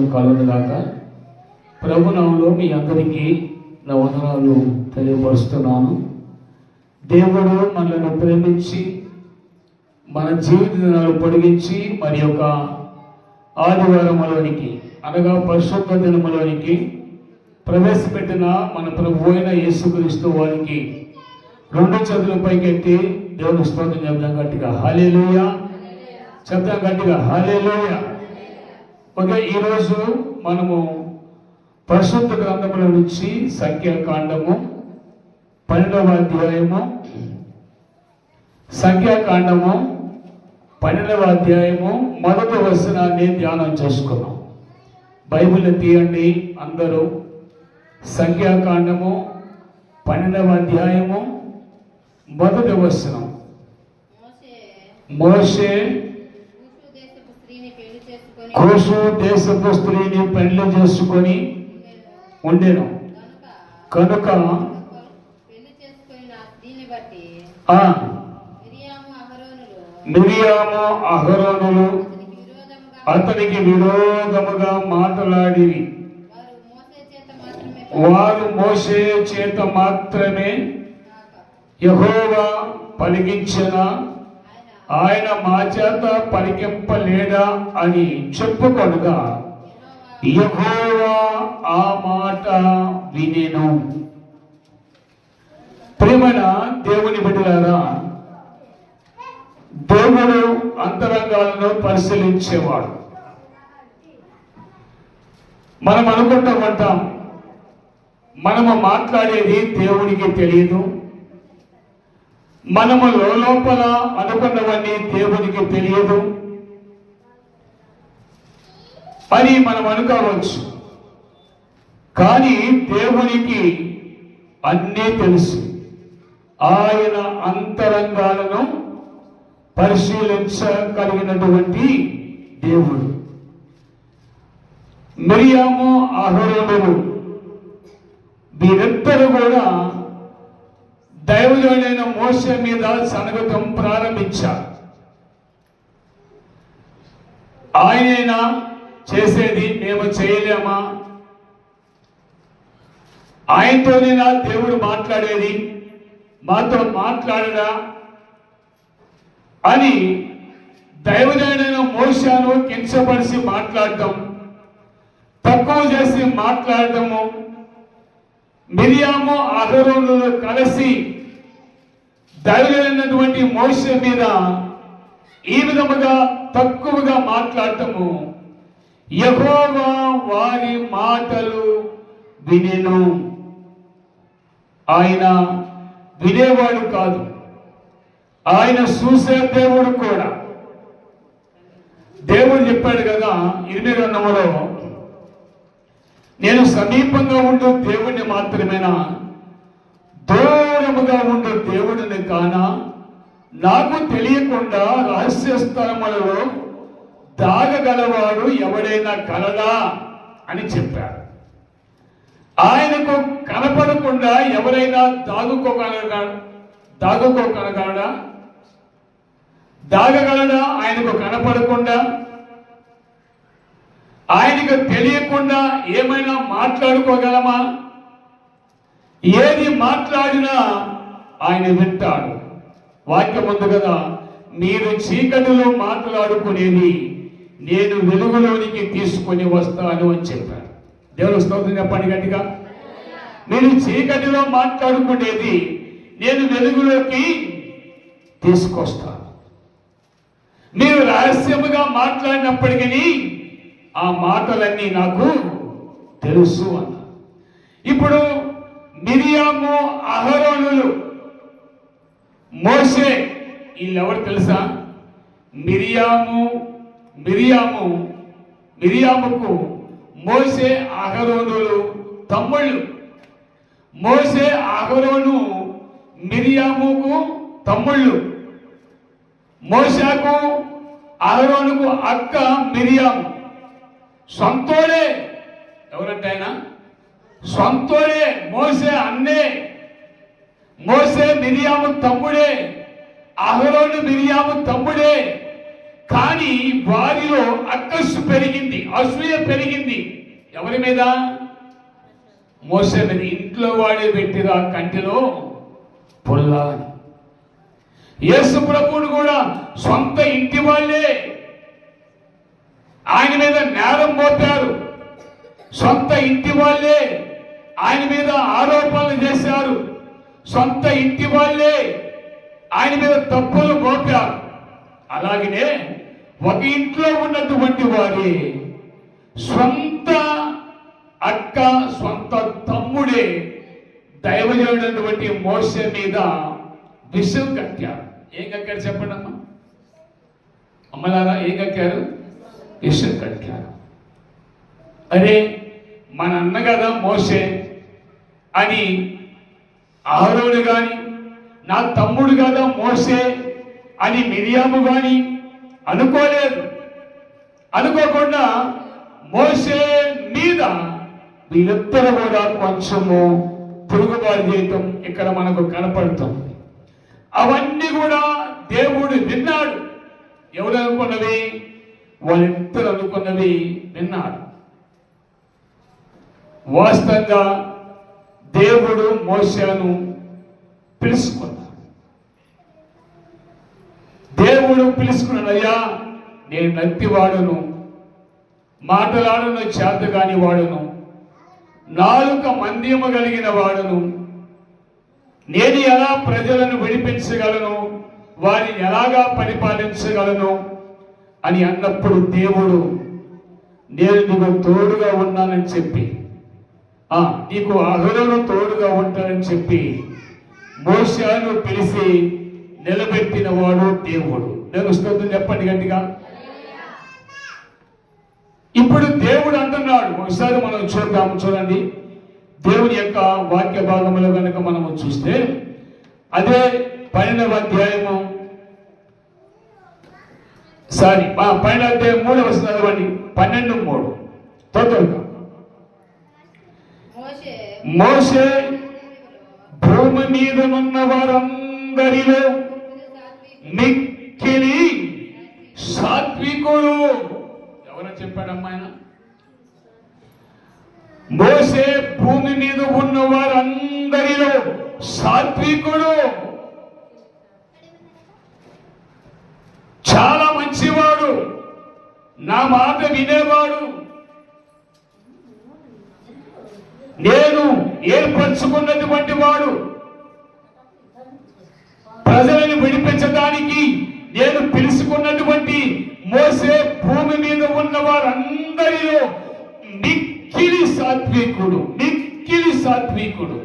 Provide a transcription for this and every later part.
స్తోత్రం కలుగుగాక ప్రభునంలో మీ అందరికీ నా వందనాలు తెలియపరుస్తున్నాను. దేవుడు మనల్ని ప్రేమించి మన జీవిత దినాలు పొడిగించి మరి యొక్క ఆదివారములోనికి అనగా పరిశుద్ధ దినములోనికి ప్రవేశపెట్టిన మన ప్రభు అయిన యేసుక్రీస్తు వారికి రెండు చేతుల పైకెత్తి దేవుని స్తోత్రం చెప్దాం గట్టిగా. హాలేలుయా చెప్దాం గట్టిగా. హాలేలుయా ఓకే ఈరోజు మనము పరిశుద్ధ గ్రంథముల నుంచి సంఖ్యాకాండము పన్నెండవ అధ్యాయము సంఖ్యాకాండము పన్నెండవ అధ్యాయము మొదటి వచనాన్ని ధ్యానం చేసుకున్నాం. బైబిల్ తీయండి అందరూ. సంఖ్యాకాండము పన్నెండవ అధ్యాయము మొదటి వచనం. మోషే మోషే కూషు దేశపు స్త్రీని పెళ్ళి చేసుకొని కోసు దేశపు స్త్రీని పెళ్ళి చేసుకొని ఉండేను. కనుక మిరియాము అహరోనులు అతనికి విరోధముగా మాట్లాడి వారు మోసే చేత మాత్రమే వారు మోసే యహోవా ఆయన మా చేత పలికింపలేడా అని చెప్పుకొనగా యహోవా ఆ మాట వినేను. ప్రేమన దేవుని బిడ్డలారా దేవుడు అంతరంగాలను పరిశీలించేవాడు. మనం అనుకుంటామంటాం మనము మాట్లాడేది దేవునికి తెలియదు మనము లోపల అనుకున్నవన్నీ దేవునికి తెలియదు. అని మనం అనుకోవచ్చు. కానీ దేవునికి అన్నీ తెలుసు. ఆయన అంతరంగాలను పరిశీలించగలిగినటువంటి దేవుడు. మిరియాము అహరోనులు వీరిద్దరు కూడా దైవజనుడైన మోస మీద సనగటం ప్రారంభించారు. ఆయనైనా చేసేది మేము చేయలేమా? ఆయనతోనేనా దేవుడు మాట్లాడేది మాతో మాట్లాడడా? అని దైవజనుడైన మోషాను కించపరిచి మాట్లాడటం తక్కువ చేసి మాట్లాడటము మిరియాము అహరోనులు కలిసి దైవమైనటువంటి మోస మీద ఈ విధముగా తక్కువగా మాట్లాడటము యహోవా వారి మాటలు వినేను. ఆయన వినేవాడు కాదు. ఆయన చూసే దేవుడు కూడా. దేవుడు చెప్పాడు కదా ఇరవై రెండవలో నేను సమీపంగా ఉంటూ దేవుణ్ణి మాత్రమేనా? దూరముగా ఉండే దేవుడిని కాన? నాకు తెలియకుండా రహస్య స్థలములలో దాగగలవాడు ఎవడైనా కలదా అని చెప్పారు. ఆయనకు కనపడకుండా ఎవరైనా దాగుకోగలగా? దాగుకోగలగాడా? దాగగలడా? ఆయనకు కనపడకుండా? ఆయనకు తెలియకుండా ఏమైనా మాట్లాడుకోగలమా? ఏది మాట్లాడినా ఆయన వింటాడు. వాక్యం ఉంది కదా మీరు చీకటిలో మాట్లాడుకునేది నేను వెలుగులోనికి తీసుకొని వస్తాను అని చెప్పాను దేవుడు స్తోత్రం చెప్పండి గట్టిగా. మీరు చీకటిలో మాట్లాడుకునేది నేను వెలుగులోకి తీసుకొస్తాను. మీరు రహస్యముగా మాట్లాడినప్పటికీ ఆ మాటలన్నీ నాకు తెలుసు అన్న ఇప్పుడు మిరియాము అహరోనులు. మోసే వీళ్ళెవరు తెలుసా? మిరియాము మిరియాము మిరియాముకు మోసే అహరోనులు తమ్ముళ్ళు. మోసే అహరోను మిరియాముకు తమ్ముళ్ళు. మోసాకు అహరోనుకు అక్క మిరియాము. సొంతోడే. ఎవరంటే ఆయన? సొంతోడే మోసే అన్నే. మోసే మిరియాము తమ్ముడే అహరోను మిరియాము తమ్ముడే. కానీ వారిలో అక్కస్సు పెరిగింది అసూయ పెరిగింది. ఎవరి మీద? మోసే మీద. ఇంట్లో వాడే పెట్టిరా కంటిలో పొల్ల యేసు ప్రభువుడు కూడా సొంత ఇంటి వాళ్ళే. ఆయన మీద నేరం మోపారు. సొంత ఇంటి వాళ్ళే. ఆయన మీద ఆరోపణలు చేశారు. సొంత ఇంటి వాళ్ళే ఆయన మీద తప్పులు మోపారు. అలాగనే ఒక ఇంట్లో ఉన్నటువంటి వారి సొంత అక్క సొంత తమ్ముడే దైవజనుడైనటువంటి మోస మీద విషం కట్టారు. ఏం కట్టారు చెప్పండి అమ్మ. అమ్మలారా ఏం కట్టారు? విషం కట్టారు. అరే మన అన్న కదా మోసే అని ఆరోడు గాని నా తమ్ముడు కదా మోసే అని మిరియాము గాని అనుకోలేదు. అనుకోకుండా మోసే మీద వీళ్ళిద్దరు కూడా కొంచెము తిరుగుబాటు చేయటం ఇక్కడ మనకు కనపడుతుంది. అవన్నీ కూడా దేవుడు విన్నాడు. ఎవరు అనుకున్నది? వాళ్ళిద్దరు అనుకున్నది విన్నాడు వాస్తవంగా దేవుడు మోసను పిలుచుకున్నాడు దేవుడు పిలుచుకున్నాడు అయ్యా నేను నత్తివాడును మాటలాడను చేత కాని వాడును నాలుక మంద్యము కలిగిన వాడును నేను ఎలా ప్రజలను విడిపించగలను వారిని ఎలాగా పరిపాలించగలను అని అన్నప్పుడు దేవుడు నేను నీకు తోడుగా ఉన్నానని చెప్పి నీకు అహులను తోడుగా ఉంటానని చెప్పి మోసాను పిలిచి నిలబెట్టిన వాడు దేవుడు. నేను స్తోత్రం చెప్పండి గట్టిగా. ఇప్పుడు దేవుడు అంటున్నాడు. ఒకసారి మనం చూద్దాము చూడండి. దేవుని యొక్క వాక్య భాగంలో కనుక మనము చూస్తే అదే పన్నెండవ అధ్యాయము. సారీ ఆ పన్నెండవ అధ్యాయం మూడవ వస్తుంది చదవండి. పన్నెండు మూడు. తొందరగా మోసే భూమి మీద ఉన్న వారందరిలో మిక్కిలి సాత్వికుడు ఎవరో చెప్పాడమ్మా ఆయన? మోసే భూమి మీద ఉన్న వారందరిలో సాత్వికుడు. చాలా మంచివాడు. నా మాట వినేవాడు. నేను ఏర్పరచుకున్నటువంటి వాడు. ప్రజలను విడిపించడానికి నేను పిలుచుకున్నటువంటి మోసే భూమి మీద ఉన్న వారందరిలో మిక్కిలి సాత్వికుడు మిక్కిలి సాత్వికుడు.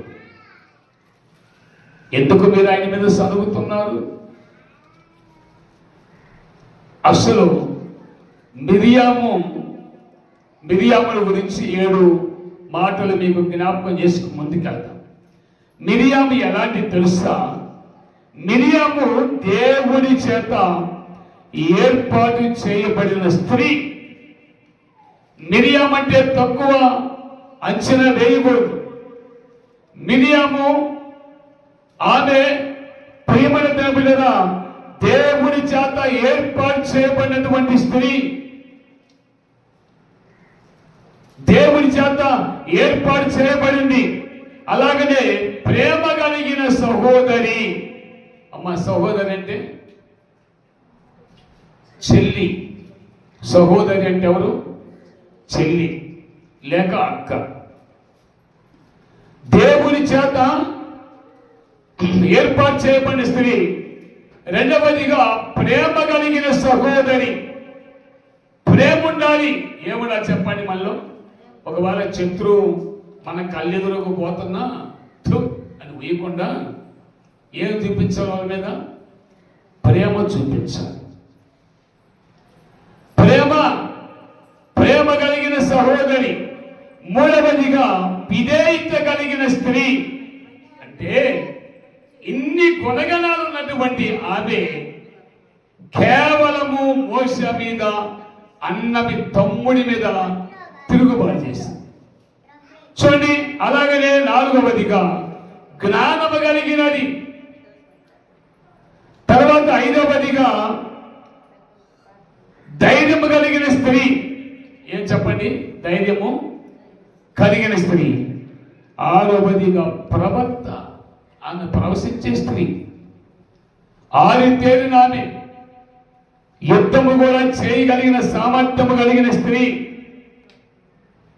ఎందుకు మీరు ఆయన మీద చదువుతున్నారు అసలు మిరియాము మిరియాముల గురించి ఏడు మాటలు మీకు జ్ఞాపకం చేసుకు ముందుకెళ్తాం మిరియాము ఎలాంటి తెలుసా? మిరియాము దేవుని చేత ఏర్పాటు చేయబడిన స్త్రీ. మిరియాం అంటే తక్కువ అంచనా వేయకూడదు. మిరియాము ఆమె ప్రియమైన దేవుడరా దేవుని చేత ఏర్పాటు చేయబడినటువంటి స్త్రీ. దేవుని చేత ఏర్పాటు చేయబడింది. అలాగనే ప్రేమ కలిగిన సహోదరి. అమ్మ సహోదరి అంటే? చెల్లి. సహోదరి అంటే ఎవరు? చెల్లి లేక అక్క. దేవుని చేత ఏర్పాటు చేయబడిన స్త్రీ. రెండవదిగా ప్రేమ కలిగిన సహోదరి. ప్రేమ ఉండాలి. ఏమన్నా చెప్పండి మనలో ఒకవేళ శత్రువు మన కళ్ళెదురుకు పోతున్నా థు అని వేయకుండా ఏం చూపించాలి వాళ్ళ మీద? ప్రేమ చూపించాలి. ప్రేమ ప్రేమ కలిగిన సహోదరి మూడవదిగా విధేయత కలిగిన స్త్రీ అంటే ఇన్ని గుణగణాలు ఉన్నటువంటి ఆమె కేవలము మోస మీద అన్నవి తమ్ముడి మీద తిరుగుబాటు చేసింది. చూడండి అలాగనే నాలుగవదిగా జ్ఞానము కలిగినది. తర్వాత ఐదవదిగా ధైర్యము కలిగిన స్త్రీ. ఏం చెప్పండి? ధైర్యము కలిగిన స్త్రీ. ఆరవదిగా ప్రవక్త. ఆమె ప్రవశించే స్త్రీ. ఆరితేరిన ఆమె యుద్ధము కూడా చేయగలిగిన సామర్థ్యము కలిగిన స్త్రీ.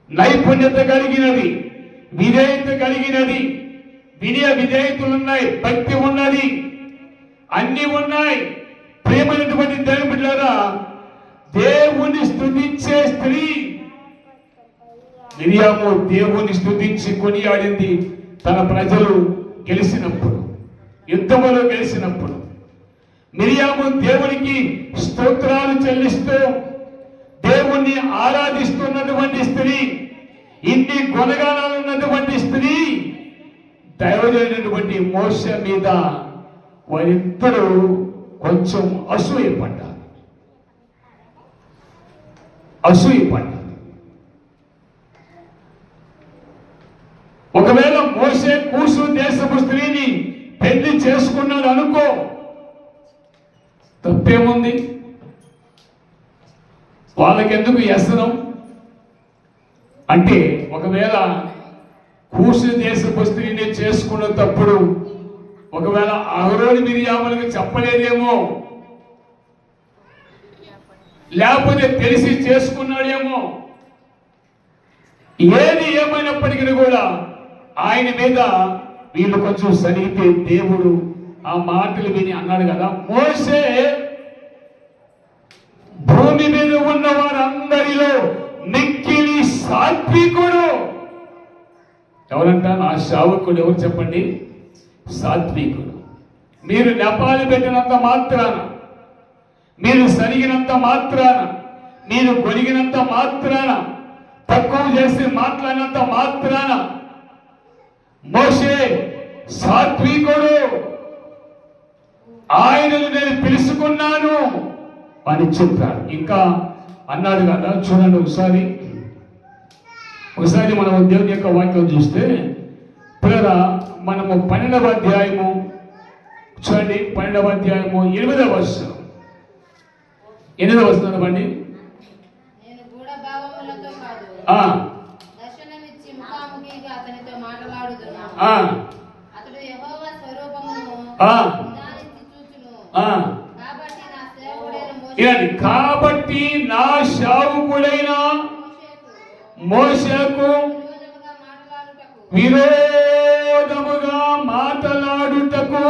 నైపుణ్యత కలిగినది విధేయత కలిగినది వినయ విధేయతలు ఉన్నాయి భక్తి ఉన్నది అన్ని ఉన్నాయి. ప్రేమైనటువంటి దేవుని బిడ్డారా దేవుని స్తుతించే స్త్రీ మిరియాము దేవుని స్థుతించి కొనియాడింది తన ప్రజలు గెలిచినప్పుడు యుద్ధములో గెలిచినప్పుడు మిరియాము దేవునికి స్తోత్రాలు చెల్లిస్తూ దేవుణ్ణి ఆరాధిస్తున్నటువంటి స్త్రీ ఇన్ని గుణగానాలు ఉన్నటువంటి స్త్రీ దైవజైనటువంటి మోస మీద వారిద్దరూ కొంచెం అసూయపడ్డారు అసూయపడ్డారు ఒకవేళ మోసే కూసు దేశపు స్త్రీని పెళ్ళి చేసుకున్నాడు అనుకో తప్పేముంది? వాళ్ళకెందుకు వ్యసనం? అంటే ఒకవేళ కూసు దేశపు స్త్రీని చేసుకున్నప్పుడు ఒకవేళ అహరోని మిరియాములకు చెప్పలేదేమో లేకపోతే తెలిసి చేసుకున్నాడేమో ఏది ఏమైనప్పటికీ కూడా ఆయన మీద వీళ్ళు కొంచెం సరిగితే దేవుడు ఆ మాటలు విని అన్నాడు కదా మోసే భూమి మీద ఉన్న వారందరిలో మిక్కిలి సాత్వికుడు. ఎవరంట? నా శావకుడు ఎవరు చెప్పండి? సాత్వికుడు. మీరు నెపాలు పెట్టినంత మాత్రాన మీరు సరిగినంత మాత్రాన మీరు కొరిగినంత మాత్రాన తక్కువ చేసి మాట్లాడినంత మాత్రాన మోసే సాత్వికుడు. ఆయనను నేను పిలుచుకున్నాను అని చెప్పాడు ఇంకా అన్నాడు కదా చూడండి ఒకసారి. ఒకసారి మనం దేవుని యొక్క వాక్యం చూస్తే పిల్లల మనము పన్నెండవ అధ్యాయము చూడండి పన్నెండవ అధ్యాయము ఎనిమిదవ వర్షం ఎనిమిదవ భావములతో కాదు ఆ, అతడు యెహోవా స్వరూపమును ఆ. నిదానించి చూచును ఆ. కాబట్టి నా సేవకుడైన ఇలాంటి కాబట్టి నా శావుకుడైన మోసకు విరోధముగా మాట్లాడుటకు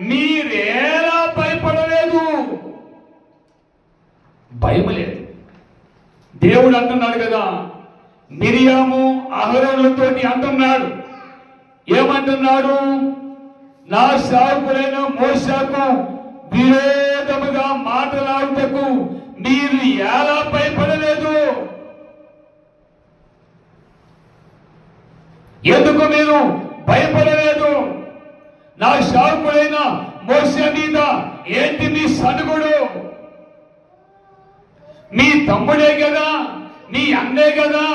మీరేలా భయపడలేదు. భయం లేదు దేవుడు అంటున్నాడు కదా మిరియాము అహరోనులతోటి అంటున్నాడు. ఏమంటున్నాడు? నా సాకులైన మోసకు విరోధముగా మీరు ఎలా భయపడలేదు? ఎందుకు మీరు భయపడలేదు? నా శాకులైన మోస మీద ఏంటి మీ సనుగుడు? మీ తమ్ముడే కదా మీ అన్నే కదా?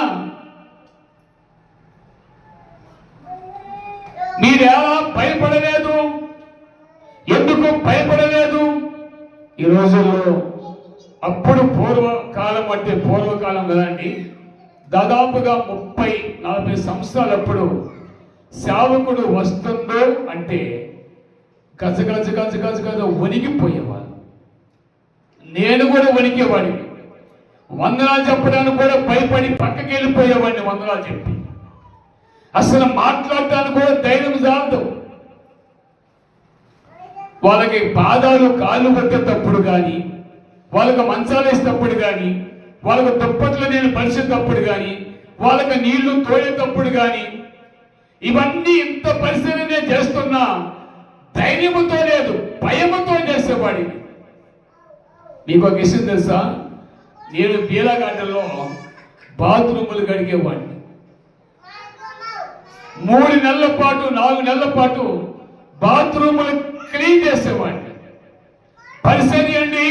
మీరెలా భయపడలేదు? ఎందుకు భయపడలేదు? ఈ రోజుల్లో అప్పుడు పూర్వకాలం అంటే పూర్వకాలం కదండి. దాదాపుగా ముప్పై నలభై సంవత్సరాలప్పుడు సేవకుడు వస్తుందో అంటే గజ గజ గజ గజ గజ వణికిపోయేవాడు నేను కూడా వణికేవాడిని. వందనాలు చెప్పడానికి కూడా భయపడి పక్కకి వెళ్ళిపోయేవాడిని వందనాలు చెప్పి. అసలు మాట్లాడటానికి కూడా ధైర్యం చాలదు. వాళ్ళకి పాదాలు కాళ్ళు పెట్టేటప్పుడు కానీ వాళ్ళకి మంచాలు వేసేటప్పుడు కానీ వాళ్ళకు దుప్పట్లు నేను పరిచేటప్పుడు కానీ వాళ్ళకి నీళ్ళు తోడేటప్పుడు కానీ ఇవన్నీ ఇంత పరిస్థితి నేను చేస్తున్నా ధైర్యముతో లేదు భయముతో చేసేవాడిని నీకు ఒక విషయం తెలుసా? నేను బీలగాటలో బాత్రూములు కడిగేవాడిని. మూడు నెలల పాటు నాలుగు నెలల పాటు బాత్రూములు క్లీన్ చేసేవాడిని. పరిసరి అండి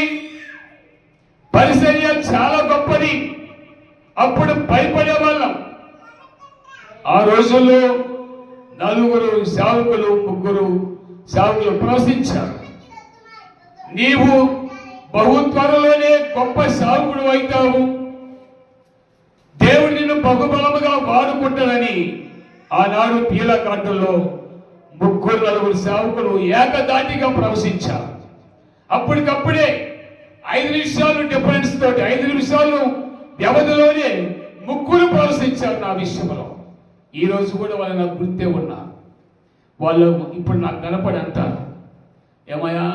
పరిచర్య చాలా గొప్పది. అప్పుడు భయపడే వాళ్ళం. ఆ రోజుల్లో నలుగురు సేవకులు ముగ్గురు సేవకులు ప్రవశించారు నీవు బహు త్వరలోనే గొప్ప సేవకుడు అవుతావు. దేవుడు నిన్ను బహుబలముగా వాడుకుంటాడని ఆనాడు పీలకాండలో ముగ్గురు నలుగురు సేవకులు ఏకదాటిగా ప్రవశించారు. అప్పటికప్పుడే ఐదు నిమిషాలు డిఫరెన్స్ తోటి ఐదు నిమిషాలు వ్యవధిలోనే ముగ్గురు ప్రవేశించారు నా విషయంలో ఈ రోజు కూడా వాళ్ళు నాకు గుర్తే ఉన్నా. వాళ్ళు ఇప్పుడు నాకు కనపడి అంటారు. ఏమయ్యా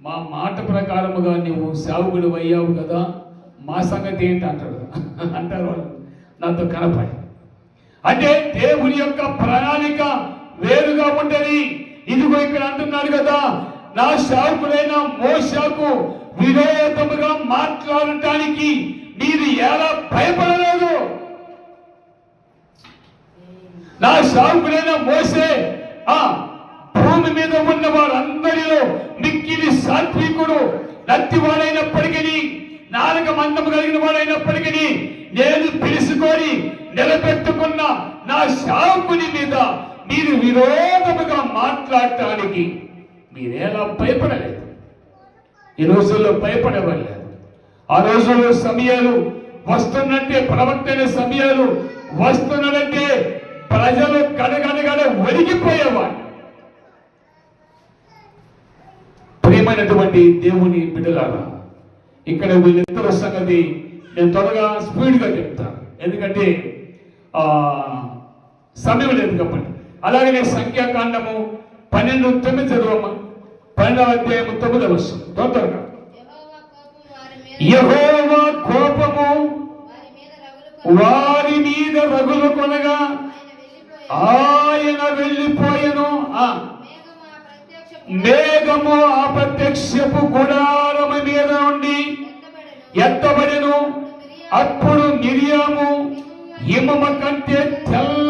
మా మాట ప్రకారముగా నువ్వు సేవకుడు అయ్యావు కదా మా సంగతి ఏంటి అంటాడు అంటారు వాళ్ళు. నాతో కనపడి. అంటే దేవుని యొక్క ప్రణాళిక వేరుగా ఉండని. ఇదిగో ఇక్కడ అంటున్నాడు కదా నా శాకులైన మోషాకు విరోధముగా మాట్లాడటానికి మీరు ఎలా భయపడలేదు? నా సాగుడైన మోసే ఆ భూమి మీద ఉన్న వారందరిలో మిక్కిలి సాత్వికుడు నత్తివాడైనప్పటికీ నాలుక మందము కలిగిన వాడైనప్పటికీ నేను పిలుచుకొని నిలబెట్టుకున్న నా శావుకుని మీద మీరు విరోధముగా మాట్లాడటానికి మీరేలా భయపడలేదు? ఈ రోజుల్లో భయపడేవాళ్ళు ఆ రోజుల్లో సమయాలు వస్తున్నట్టే ప్రవక్తైన సమయాలు వస్తున్నదంటే ప్రజలు గడగడగడ ఒరిగిపోయేవాడు ప్రియమైనటువంటి దేవుని బిడ్డలారా ఇక్కడ వీళ్ళిద్దరు సంగతి నేను త్వరగా స్పీడ్గా చెప్తాను ఎందుకంటే ఆ సమయం లేదు కాబట్టి. అలాగే సంఖ్యాకాండము పన్నెండు తొమ్మిది చదవమ్మా. పన్నెండవ అధ్యాయము తొమ్మిదవ తొందరగా. యెహోవా కోపము వారి మీద రగులు కొనగా. ఆయన వెళ్ళిపోయెను. ఆ. మేఘము ఆ ప్రత్యక్షపు మేఘము ఆ ప్రత్యక్షపు గుడారము మీద నుండి ఎత్తబడెను. అప్పుడు మిరియాము హిమమ కంటే తెల్లని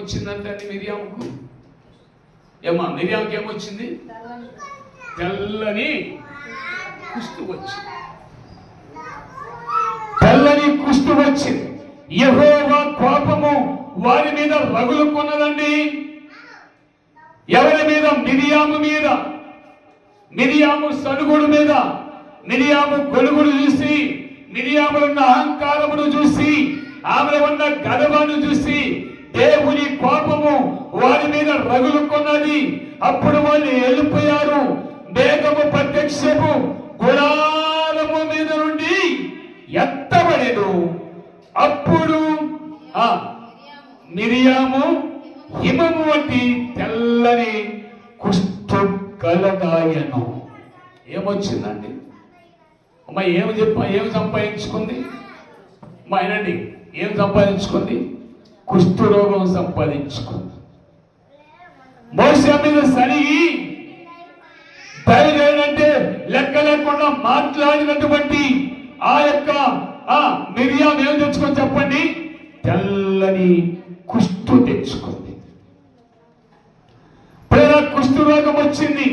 ఏమొచ్చిందంటే మిరియాముకు? ఏమా మిరియాముకి ఏమొచ్చింది? తెల్లని కుస్తు వచ్చింది. తెల్లని కుష్టు వచ్చింది. యెహోవా కోపము వారి మీద రగులుకున్నదండి. ఎవరి మీద? మిరియాము మీద. మిరియాము సనుగుడు మీద. మిరియాము గొడుగుడు చూసి మిరియాములున్న అహంకారమును చూసి ఆమె ఉన్న గర్వాన్ని చూసి దేవుని కోపము వారి మీద రగులుకున్నది అప్పుడు వాళ్ళు వెళ్ళిపోయారు మేఘము ప్రత్యక్షము గుడారము మీద నుండి ఎత్తబడెను. అప్పుడు ఆ మిరియాము హిమము వంటి తెల్లని కుష్టు కలగాయను. ఏమొచ్చిందండి? అమ్మ ఏమి చెప్ప ఏమి సంపాదించుకుంది? అమ్మ అయినండి ఏం సంపాదించుకుంది? కుష్టు రోగం సంపాదించుకుంది. మోస మీద సరిగి బయలుదేరంటే లెక్క లేకుండా మాట్లాడినటువంటి ఆ యొక్క ఆ మిరియాం ఏం తెచ్చుకొని చెప్పండి. తెల్లని కుష్టు తెచ్చుకుంది. ప్రేర కుష్టు రోగం వచ్చింది.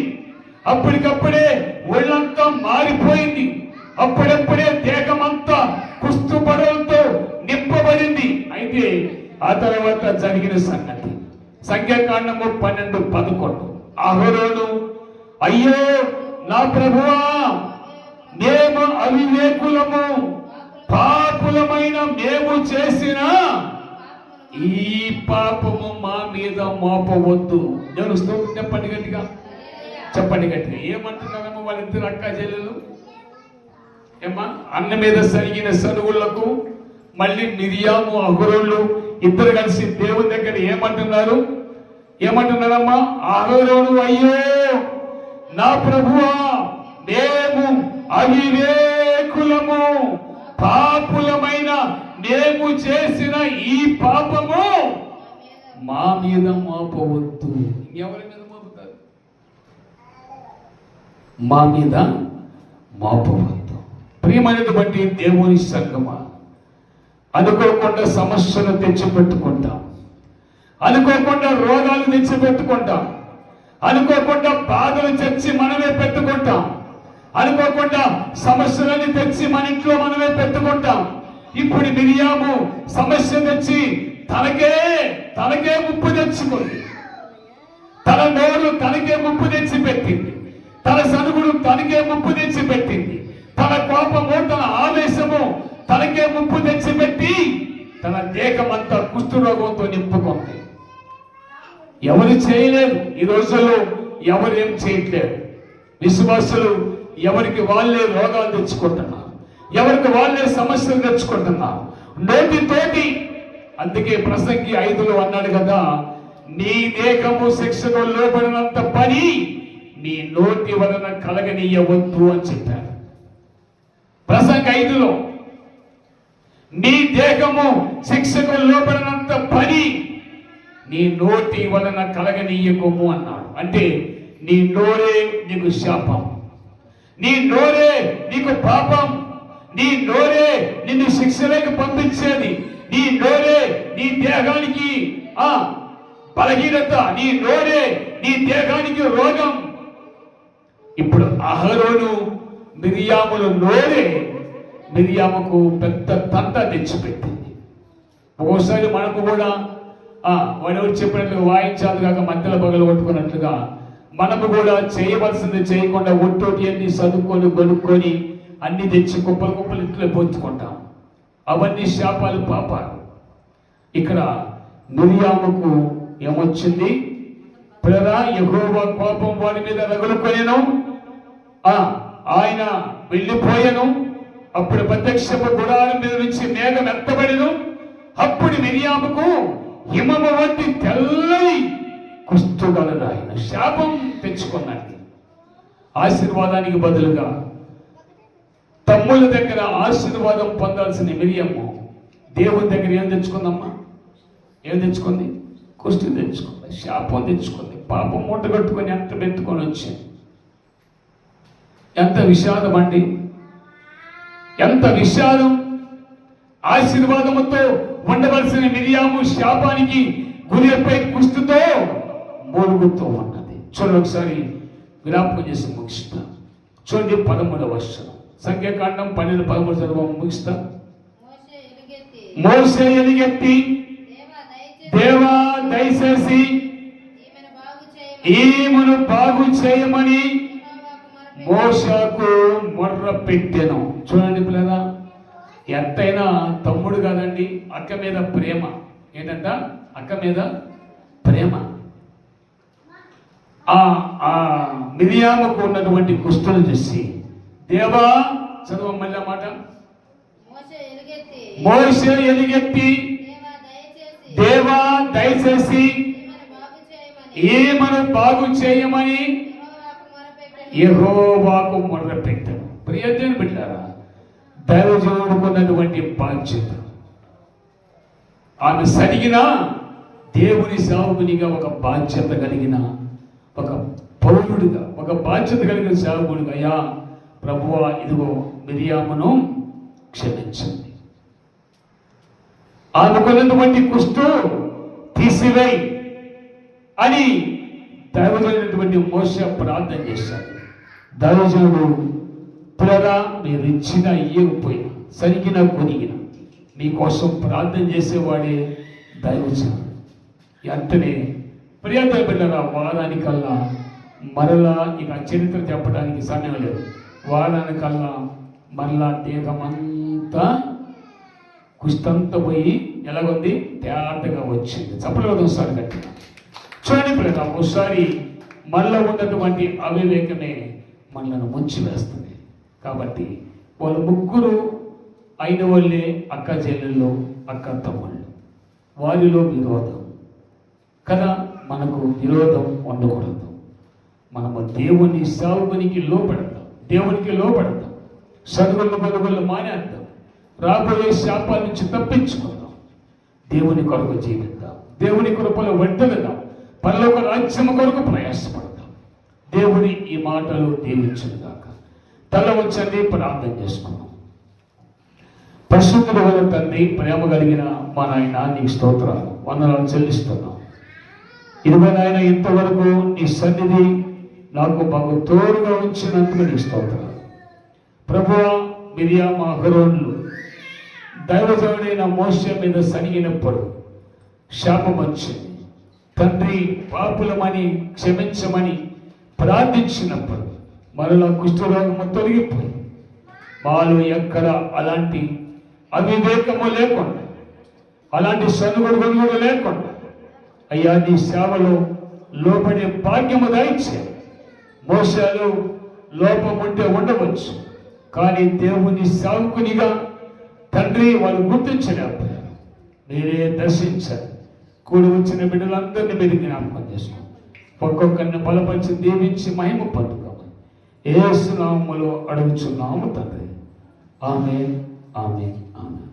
అప్పటికప్పుడే ఒళ్ళంతా మారిపోయింది. అప్పుడప్పుడే దేహమంతా కుస్తు పడవలతో ఆ తర్వాత జరిగిన సంగతి. సంఖ్యాకాండము పన్నెండు పదకొండు. అహరోను అయ్యో నా ప్రభువా మేము అవివేకులము పాపులమైన మేము చేసిన ఈ పాపము మా మీద మోపవద్దు. నేను స్తోత్రం చెప్పండి గట్టిగా. చెప్పండి గట్టిగా. ఏమంటున్నారమ్మా వాళ్ళిద్దరు అక్క చెల్లెలు? ఏమ్మా అన్న మీద సరిగిన సరువులకు మళ్ళీ మిరియాము అహరోళ్ళు ఇద్దరు కలిసి దేవుని దగ్గర ఏమంటున్నారు? ఏమంటున్నారమ్మా? ఆ రోజు అయ్యో నా ప్రభువా మేము అవివేకులము. పాపులమైన మేము చేసిన ఈ పాపము మా మీద మోపవద్దు. ఎవరి మీద మోపుతారు? మా మీద మోపవద్దు. ప్రియమైనటువంటి దేవుని సంగమా అనుకోకుండా సమస్యలు తెచ్చిపెట్టుకుంటాం. అనుకోకుండా రోగాలు తెచ్చిపెట్టుకుంటాం. అనుకోకుండా బాధలు తెచ్చి మనమే పెట్టుకుంటాం. అనుకోకుండా సమస్యలని తెచ్చి మన ఇంట్లో మనమే పెట్టుకుంటాం. ఇప్పుడు మిరియాము సమస్య తెచ్చి తనకే తనకే ముప్పు తెచ్చుకుంది. తన నోరు తనకే ముప్పు తెచ్చి పెట్టింది తన సనుగుడు తనకే ముప్పు తెచ్చి పెట్టింది తన కోపము తన ఆవేశము తనకే ముప్పు తెచ్చి పెట్టి తన దేహమంతా కుష్ఠరోగంతో నింపుకుంది. ఎవరు చేయలేరు ఈ రోజుల్లో ఎవరేం చేయట్లేదు. విశ్వాసులు ఎవరికి వాళ్ళే రోగాలు తెచ్చుకుంటున్నారు. ఎవరికి వాళ్ళే సమస్యలు తెచ్చుకుంటున్నారు. నోటితోటి అందుకే ప్రసంగి ఐదులో అన్నాడు కదా నీ దేహము శిక్షకు లోపడినంత పని నీ నోటి వలన కలగనీయవద్దు అని చెప్పారు ప్రసంగ ఐదులో నీ దేహము శిక్షకు లోపడినంత పని నీ నోటి వలన కలగనీయకము అన్నాడు. అంటే నీ నోరే నీకు శాపం. నీ నోరే నీకు పాపం. నీ నోరే నిన్ను శిక్షలోకి పంపించేది. నీ నోరే నీ దేహానికి ఆ బలహీనత. నీ నోరే నీ దేహానికి రోగం. ఇప్పుడు అహరోను మిరియాములు నోరే మిరియాముకు పెద్ద తంట తెచ్చిపెట్టింది. ఒక్కోసారి మనకు కూడా వాడెవరు చెప్పినట్లుగా వాయించాలి కాక మధ్యలో పగలు కొట్టుకున్నట్లుగా మనకు కూడా చేయవలసింది చేయకుండా ఒట్టోటి అన్ని చదువుకొని కొనుక్కొని అన్ని తెచ్చి కుప్పలు కుప్పలు ఇంట్లో పొంచుకుంటాం అవన్నీ శాపాలు పాపాలు. ఇక్కడ మిరియాముకు ఏమొచ్చింది? ప్రరా ఎగువ కోపం వాడి మీద రగులుకొనేను. ఆయన వెళ్ళిపోయాను. అప్పుడు ప్రత్యక్షపు గుడారం మీద నుంచి మేఘం ఎత్తబడిను. అప్పుడు మిరియాముకు హిమము వంటి తెల్లని కుష్ఠగలదు ఆయన శాపం తెచ్చుకున్నాడు. ఆశీర్వాదానికి బదులుగా తమ్ముళ్ళ దగ్గర ఆశీర్వాదం పొందాల్సిన మిరియమ్మ దేవుని దగ్గర ఏం తెచ్చుకుందమ్మా? ఏం తెచ్చుకుంది? కుష్టి తెచ్చుకుంది శాపం తెచ్చుకుంది పాపం మూట కట్టుకొని ఎంత పెట్టుకొని వచ్చింది ఎంత విషాదం అండి. ఎంత విషాదం ఆశీర్వాదముతో ఉండవలసిన మిరియాము శాపానికి గురిపై కుష్టితో మూలుగుతూ ఉన్నది. చూడండి ఒకసారి జ్ఞాపకం చేసి ముగిస్తా. చూడండి పదమూడవ వర్షం సంఖ్యాకాండం పన్నెండు పదమూడు చదువు ముగిస్తా. మోసే ఎలిగెత్తి దేవా దయచేసి ఈమెను బాగు చేయమని మోషకు మొర్ర పెట్టెను. చూడండి పిల్లరా ఎంతైనా తమ్ముడు కాదండి అక్క మీద ప్రేమ. ఏంటంట? అక్క మీద ప్రేమ. ఆ ఆ మిరియామకు ఉన్నటువంటి కుష్ఠులు చూసి దేవా చదువు మళ్ళీ మాట. మోసే ఎలిగెత్తి దేవా దయచేసి ఈమెను బాగు చేయమని? యెహోవాకు మొర్ర పెట్టాను ప్రియజన బిడ్డారా దైవజనుడుకున్నటువంటి బాధ్యత. ఆమె సరిగిన దేవుని సేవకునిగా ఒక బాధ్యత కలిగిన ఒక పౌరుడిగా ఒక బాధ్యత కలిగిన సేవకుడిగా అయ్యా ప్రభువా ఇదిగో మిరియామును క్షమించండి. ఆమెకున్నటువంటి కుష్టు తీసివేయి అని దైవజనుడైనటువంటి మోస ప్రార్థన చేశాడు. దైవజనుడు పిల్లరా మీరు ఇచ్చిన ఇయ్యకపోయినా సరిగిన కొనిగిన మీకోసం ప్రార్థన చేసేవాడే దైవజనుడు. అంతనే ప్రియంత పిల్లరా వారానికల్లా మరలా ఇక చరిత్ర చెప్పడానికి సమయం లేదు. వారానికల్లా మరలా దేహమంతా కుస్తంతా పోయి ఎలాగుంది? తేటగా వచ్చింది. చప్పలు ఒకసారి కట్టిన. చూడండి పిల్లలు ఒకసారి మనలో ఉన్నటువంటి అవివేకమే మనలను ముంచి వేస్తుంది. కాబట్టి వాళ్ళు ముగ్గురు అయిన వాళ్ళే అక్క చెల్లెళ్ళు అక్క తమ్ముళ్ళు. వారిలో విరోధం. కదా మనకు విరోధం ఉండకూడదు. మనము దేవుని సాగునికి లోపడతాం దేవునికి లోపడతాం సరుగుళ్ళు గొలుగుళ్ళు మానేద్దాం. రాబోయే శాపాల నుంచి తప్పించుకుందాం. దేవుని కొరకు జీవిద్దాం. దేవుని కృపలో వెంటగదాం పరలోక రాజ్యం కొరకు ప్రయాసపడదాం. దేవుని ఈ మాటలు దీవించుగాక తల వచ్చండి ప్రార్థన చేసుకున్నాం పరిశుద్ధుల వల్ల తండ్రి ప్రేమ కలిగిన మా నాయన నీకు స్తోత్రాలు. వందనాలు చెల్లిస్తున్నాం. ఇదిగో నాయన ఇంతవరకు నీ సన్నిధి నాకు మాకు తోడుగా ఉంచినందుకు నీ స్తోత్రాలు. ప్రభు మిరియా మా హరోన్లు దైవజనుడైన మోస మీద సనిగినప్పుడు శాపం వచ్చింది. తండ్రి పాపులమని క్షమించమని ప్రార్థించినప్పుడు మరలా కుష్ఠరోగము తొలగిపోయి మాలో ఎక్కడ అలాంటి అవివేకము లేకుండా అలాంటి సనుగుడు గొనుగుడు లేకుండా అయ్యా నీ సేవలో లోపడే భాగ్యము దాయిచ్చే మోసాలు లోపం ఉంటే ఉండవచ్చు కానీ దేవుని సావుకునిగా తండ్రి వాళ్ళు గుర్తించలేకపోయారు. మీరే దర్శించారు. కూడి వచ్చిన బిడ్డలందరినీ మీరు జ్ఞాపకం చేసుకోండి. ఒక్కొక్కరిని బలపరిచి దీవించి మహిమ పొందుకోమని. సునామములో అడుగుచున్నాము తండ్రి. ఆమె ఆమె ఆమె